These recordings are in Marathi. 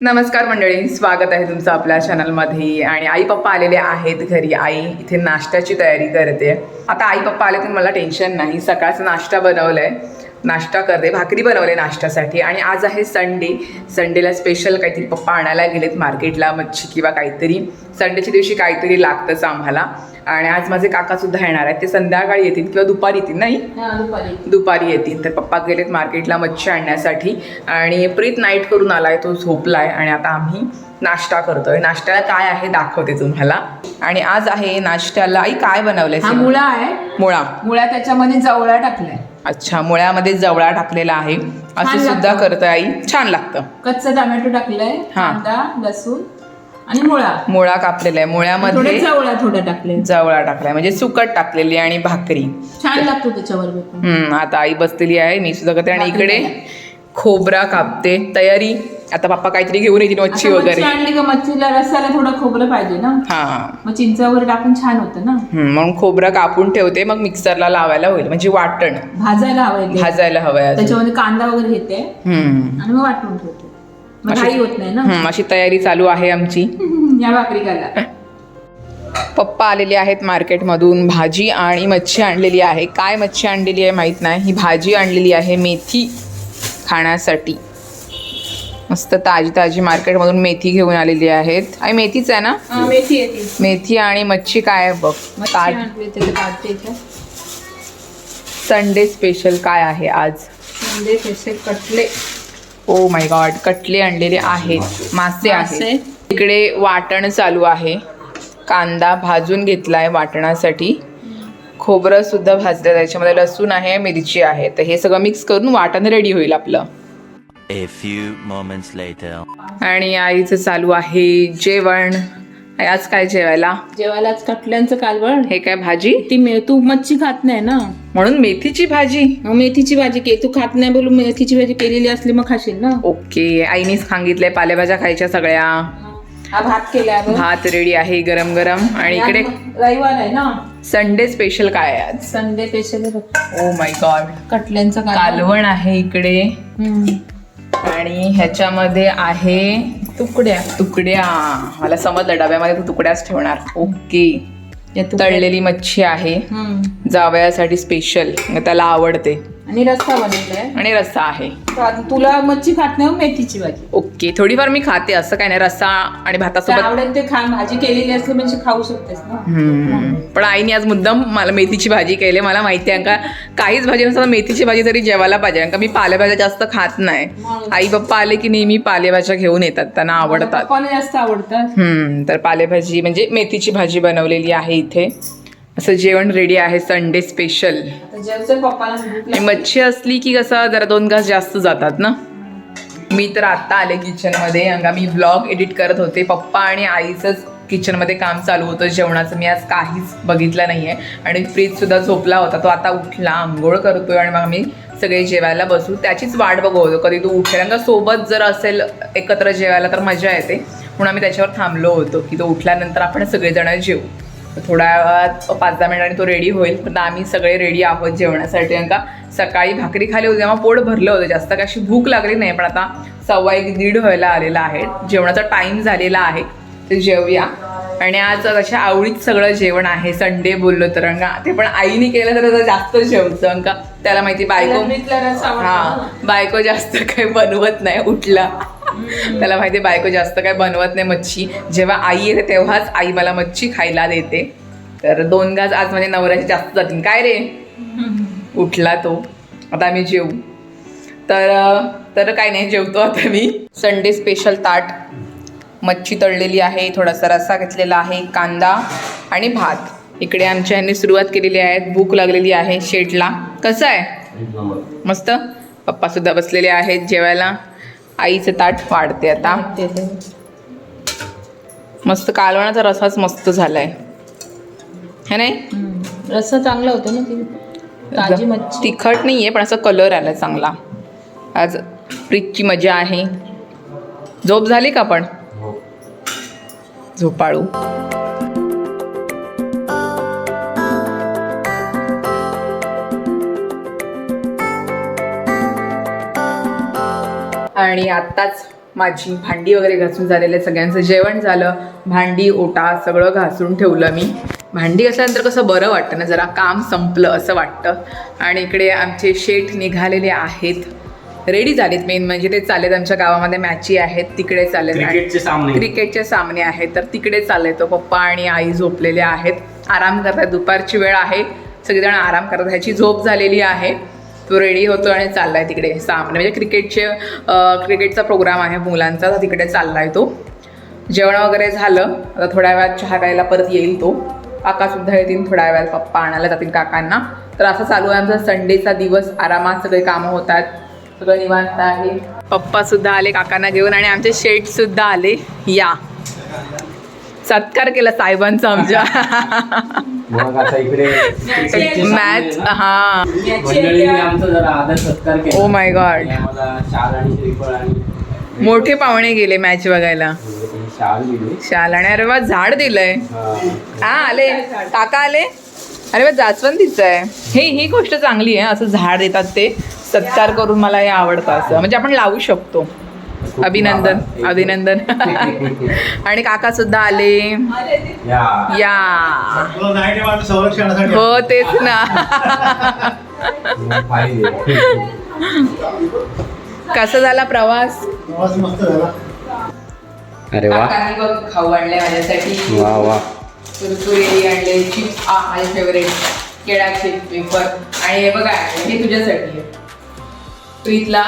नमस्कार मंडळी स्वागत आहे तुमचं आपल्या चॅनलमध्ये आणि आई पप्पा आलेले आहेत घरी. आई इथे नाश्त्याची तयारी करते. आता आई पप्पा आले तर मला टेन्शन नाही. सकाळचा नाश्ता बनवलाय. नाश्ता करते भाकरी बनवले नाश्त्यासाठी. आणि आज आहे संडे. संडेला स्पेशल काहीतरी पप्पा आणायला गेलेत मार्केटला मच्छी किंवा काहीतरी. संडेच्या दिवशी काहीतरी लागतंच आम्हाला. आणि आज माझे काकासुद्धा येणार आहेत. ते संध्याकाळी येतील किंवा दुपारी येतील नाही? हा, दुपारी. दुपारी येतील. तर पप्पा गेलेत मार्केटला मच्छी आणण्यासाठी. आणि प्रीत नाईट करून आलाय तो झोपलाय. आणि आता आम्ही नाश्ता करतोय. नाश्त्याला काय आहे दाखवते तुम्हाला. आणि आज आहे नाश्त्याला आई काय बनवलंय? हा मुळा आहे. मुळा. मुळा त्याच्यामध्ये जवळा टाकलाय. अच्छा मुळ्यामध्ये जवळा टाकलेला आहे. असं सुद्धा. करतोय आई. छान लागतं. कच्चा टोमॅटो टाकलाय हा. कांदा लसूण आणि मुळा. मुळा कापलेला आहे. थोडे मुळ्यामध्ये जवळा थोडं टाकले जवळा टाकलाय. म्हणजे सुकट टाकलेली आणि भाकरी. छान लागतो त्याच्यावर बघून. हम्म आता आई बसलेली आहे. मी सुद्धा करते आणि भाकरी इकडे खोबरा कापते. तयारी. आता पप्पा काहीतरी घेऊन येतील मच्छी आता मच्छी वगैरे आणली का? मच्छीला रस्साला थोडं खोबरं पाहिजे ना? हा. मग चिंच वगैरे टाकून छान होतं ना? हम्म, म्हणून खोबरं कापून ठेवते मग मिक्सरला लावायला होईल. म्हणजे वाटण. भाजायला हवंय ते. भाजायला हवंय अजून. त्याच्यामध्ये कांदा वगैरे घेते. हम्म. आणि मग वाटून ठेवते. मग अशी- घाई होत नाही ना? हम्म, अशी तयारी चालू आहे आमची. या भाकरी खायला पप्पा आलेले आहेत मार्केटमधून भाजी आणि मच्छी आणलेली आहे. काय मच्छी आणलेली आहे माहीत नाही. ही भाजी आणलेली आहे मेथी खाण्यासाठी. मस्त ताजी ताजी मार्केटमधून मेथी घेऊन आलेली आहेत. आणि मेथीच आहे ना? हा, मेथी येते मेथी आणि मच्छी काय आहे बघ? मच्छी ताट. आणली त्याला काढते इथं. संडे स्पेशल काय आहे आज? म्हणजे त्याचे कटले. ओ माय गॉड कटले आणलेले आहेत. मासे मासे. आहेत इकडे वाटण चालू आहे. कांदा भाजून घेतलाय वाटणासाठी. खोबरं सुद्धा भाजलं त्याच्यामध्ये लसूण आहे मिरची आहे. तर हे सगळं मिक्स करून वाटण रेडी होईल आपलं. A few moments later. आणि आईचं चालू आहे जेवण. आई, आज काय जेवायला? जेवायला आज कटल्यांचं कालवण. हे काय भाजी? ती मे तू मच्छी खात नाही ना? म्हणून मेथीची भाजी. मग मेथीची भाजी के तू खात नाही बोलून मेथीची भाजी केलेली असली मग खाशील ना? ओके आईनीच सांगितलंय पालेभाज्या खायच्या सगळ्या. हा भात केलाय बघ. भात रेडी आहे गरम गरम आणि इकडे आज रविवार आहे ना? संडे स्पेशल काय आहे आज? Sunday special oh my God कटल्यांचं कालवण. कालवण आहे इकडे. हम्म. आणि ह्याच्यामध्ये आहे तुकड्या. तुकड्या. मला समजलं डब्यामध्ये तू तुकड्याच ठेवणार. ओके. तळलेली मच्छी आहे. जावयासाठी स्पेशल त्याला आवडते. आणि रस्सा बनवलाय. आणि रस्सा आहे. तुला मच्छी खात नाही मग मेथीची भाजी. ओके थोडीफार मी खाते असं काय नाही रस्सा आणि भातासोबत आवडेल ते खा भाजी केलेली असली म्हणजे खाऊ शकतेस ना. पण आईने आज मुद्दाम मला मेथीची भाजी केली मला माहिती आहे का काहीच भाजी नसताना मेथीची भाजी तरी जेवायला पाहिजे कारण का मी पालेभाज्या जास्त खात नाही. आई पप्पा आले की नेहमी पालेभाज्या घेऊन येतात त्यांना आवडतात. जास्त आवडतात. तर पालेभाजी म्हणजे मेथीची भाजी बनवलेली आहे इथे. असं जेवण रेडी आहे संडे स्पेशल आणि मच्छी असली की कसं जरा दोन घास जास्त जातात ना? मी तर आत्ता आले किचनमध्ये अंगा मी ब्लॉग एडिट करत होते. पप्पा आणि आईचंच किचनमध्ये काम चालू होतं. जेवणाचं मी आज काहीच बघितलं नाही आहे आणि फ्रीजसुद्धा झोपला होता. तो आता उठला आंघोळ करतोय आणि मग आम्ही सगळे जेवायला बसू. त्याचीच वाट बघवतो होतो. कधी तो उठेल. आणि सोबत जर असेल एकत्र जेवायला तर मजा येते. म्हणून आम्ही त्याच्यावर थांबलो होतो की तो उठल्यानंतर आपण सगळेजण जेवू थोड्या वेळात पाच दहा मिनिटांनी तो रेडी होईल. पण आम्ही सगळे रेडी आहोत जेवणासाठी. का सकाळी भाकरी खाली होती तेव्हा पोट भरलं होतं. जास्त काय अशी भूक लागली नाही पण आता सव्वा एक दीड व्हायला आलेला आहे. जेवणाचा टाईम झालेला आहे. तर जेवूया. आणि आज अशा आवडीत सगळं जेवण आहे. संडे बोललो तर का ते पण आईने केलं तर जास्त जेवतं. कारण का त्याला माहिती बायको हा. बायको जास्त काही बनवत नाही उठला. त्याला माहिती बायको जास्त काय बनवत नाही मच्छी. जेव्हा आई येते तेव्हाच आई मला मच्छी खायला देते. तर दोन घास आज माझ्या नवऱ्याचे जास्त जातील. काय रे? उठला तो. आता आम्ही जेवू तर तर काय नाही जेवतो आता मी. संडे स्पेशल ताट. मच्छी तळलेली आहे थोडासा रस्सा घेतलेला आहे कांदा आणि भात. इकडे आमच्या ह्यांनी सुरुवात केलेली आहे. भूक लागलेली आहे शेडला. कसं आहे? मस्त? पप्पा सुद्धा बसलेले आहेत जेवायला. आईचं ताट वाढते आता. मस्त कालवणाचा रसाच मस्त झालाय. है नाही. रस्सा चांगला होतो ना ती ताजी मच्छी. तिखट नाही आहे पण असा कलर आला चांगला. आज फ्रीजची मजा आहे. झोप झाली का पण? झोपाळू. आणि आत्ताच माझी भांडी वगैरे घासून झालेले सगळ्यांचं जेवण झालं. भांडी ओटा सगळं घासून ठेवलं मी. भांडी घासल्यानंतर कसं बरं वाटतं ना जरा काम संपलं असं वाटतं. आणि इकडे आमचे शेठ निघालेले आहेत. रेडी झालेत मेन म्हणजे ते चालेत आमच्या गावामध्ये मॅची आहेत. तिकडे चालेत सामने. क्रिकेटचे सामने आहेत. तर तिकडे चालले तो पप्पा आणि आई झोपलेले आहेत. आराम करतात. दुपारची वेळ आहे. सगळेजण आराम करतात. ह्याची झोप झालेली आहे. तो रेडी होतो आणि चालला आहे तिकडे. सामने म्हणजे, म्हणजे क्रिकेटचे क्रिकेटचा प्रोग्राम आहे मुलांचा तर तिकडे आहे तो. जेवण वगैरे झालं. आता थोड्या वेळात चहा प्यायला परत येईल तो. काकासुद्धा येतील थोड्या वेळात पप्पा आणायला जातील काकांना. तर असं चालू आहे आमचा संडेचा दिवस. आरामात सगळे कामं होतात. सगळं निवांत आहे. पप्पासुद्धा आले काकांना घेऊन आणि आमचे शेटसुद्धा आले. या. सत्कार केला साहेबांचा आमच्या. मग आता इकडे क्रिकेटचे मॅच ना, हा. मंडळींनी आमचा जरा आदर सत्कार केला. Oh my God. आणि आम्हाला शाल आणि श्रीफळ आणि मोठे पाहुणे गेले मॅच बघायला. शाल दिली. शाल आणि अरे वा झाड दिलंय. हा. हा आले. काका आले. अरे वा जास्वंदीचं आहे. हे ही गोष्ट चांगली आहे. असं झाड देतात ते. सत्कार करून मला हे आवडतं असं. म्हणजे आपण लावू शकतो. अभिनंदन अभिनंदन. आणि काका सुद्धा आले. या. हो तेच ना. कसा झाला प्रवास? प्रवास मस्त झाला. अरे वा. खाऊ आणले माझ्यासाठी. वा वा. कुरकुरे आणले चिप्स आ माझे फेवरेट केळाचे पेपर आणि हे बघा हे तुझ्यासाठी प्रीतला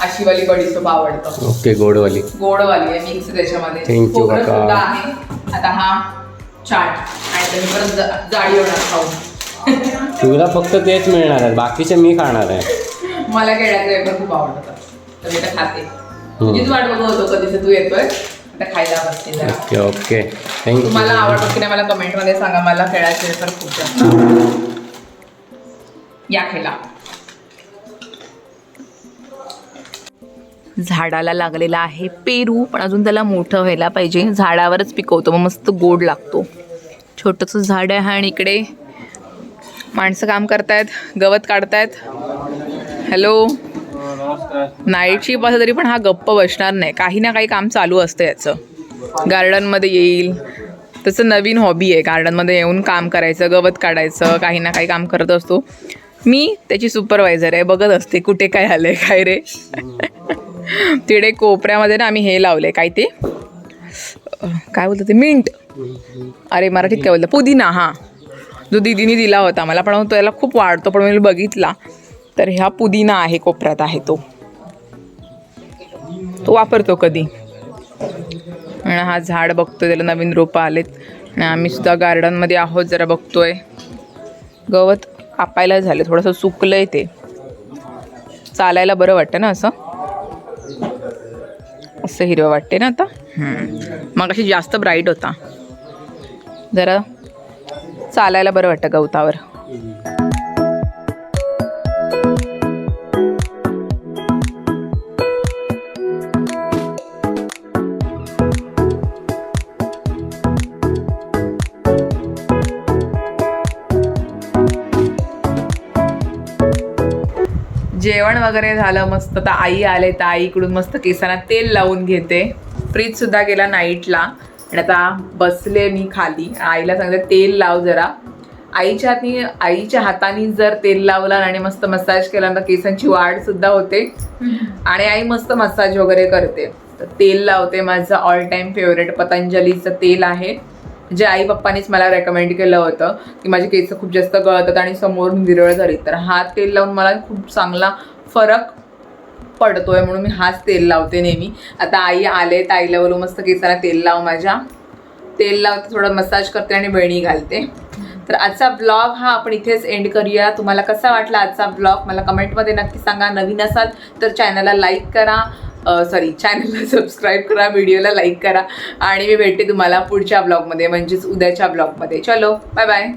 आशीवाली बडीसोप आवडतं. ओके गोडवाली. गोडवाली आहे मिक्स त्याच्यामध्ये. Thank you, खोबरं काका. सुद्धा आहे. आता हा चाट. आणि तुम्ही परत जा- जाडी होणार खाऊन. तुला फक्त तेच मिळणार आहे बाकीचे मी खाणार आहे. मला केळ्याचे पेपर खूप आवडतात. तर मी तर खाते. तुझीच वाट बघत होतो कधीच तू येतोय. आता खायला बसते जरा. Okay okay. थँक्यू तुम्हाला आवडतं की नाही मला कमेंटमध्ये सांगा. मला खेळाचे पेपर खूप जास्त आवडतात. या खेळा झाडाला लागलेला आहे. पेरू पण अजून त्याला मोठं व्हायला पाहिजे. झाडावरच पिकवतो. मग मस्त गोड लागतो. छोटंसं झाड आहे आणि इकडे माणसं काम करतायत. गवत काढतायत. हॅलो? नाईट शिप असं तरी पण हा गप्प बसणार नाही. काही ना काही काम चालू असतं याचं. गार्डनमध्ये येईल. तसं नवीन हॉबी आहे. गार्डनमध्ये येऊन काम करायचं गवत काढायचं काही ना काही काम करत असतो. मी त्याची सुपरवायझर आहे. बघत असते कुठे काय आलं आहे काय रे? तिकडे कोपऱ्यामध्ये ना आम्ही हे लावले काय ते? काय बोलतो ते? मिंट. अरे मराठीत काय बोलतं पुदिना हां. जो दिदीने दिला होता मला पण त्याला खूप वाढतो पण मी बघितला. तर ह्या पुदिना आहे कोपऱ्यात आहे तो. तो वापरतो कधी. आणि हा झाड बघतोय त्याला नवीन रोपं आलेत. आणि आम्ही सुद्धा गार्डनमध्ये आहोत जरा बघतोय. गवत कापायला झालं थोडंसं सुकलंय ते. चालायला बरं वाटतं ना असं? असं हिरवं वाटते ना आता. मग अशी जास्त ब्राईट होता. जरा चालायला बरं वाटतं गवतावर. जेवण वगैरे झालं मस्त. तर आई आले तर आईकडून मस्त केसांना तेल लावून घेते. प्रीत सुद्धा गेला नाईटला. आणि आता बसले मी खाली. आईला सांगते तेल लाव जरा. आईच्या हाती आईच्या हाताने जर तेल लावलं आणि मस्त मसाज केला तर केसांची वाढ सुद्धा होते. आणि आई मस्त मसाज वगैरे करते. तर तेल लावते माझं ऑल टाईम फेवरेट पतंजलीचं तेल आहे. जे आई पप्पानेच मला रेकमेंड केलं होतं की माझे केस खूप जास्त गळतात आणि समोरून विरळ झाली. तर हा तेल लावून मला खूप चांगला फरक पडतोय म्हणून मी हाच तेल लावते नेहमी. आता आई आले तर आईला बोलू मस्त केसाला तेल लाव माझ्या. तेल लावते थोडं मसाज करते आणि वेणी घालते. तर आजचा ब्लॉग हा आपण इथेच एंड करूया. तुम्हाला कसा वाटला आजचा ब्लॉग मला कमेंटमध्ये नक्की सांगा. नवीन असाल तर चॅनलला लाईक करा. सॉरी चॅनलला सबस्क्राईब करा व्हिडिओला लाईक करा. आणि मी भेटते तुम्हाला पुढच्या ब्लॉगमध्ये म्हणजेच उद्याच्या ब्लॉगमध्ये चलो बाय बाय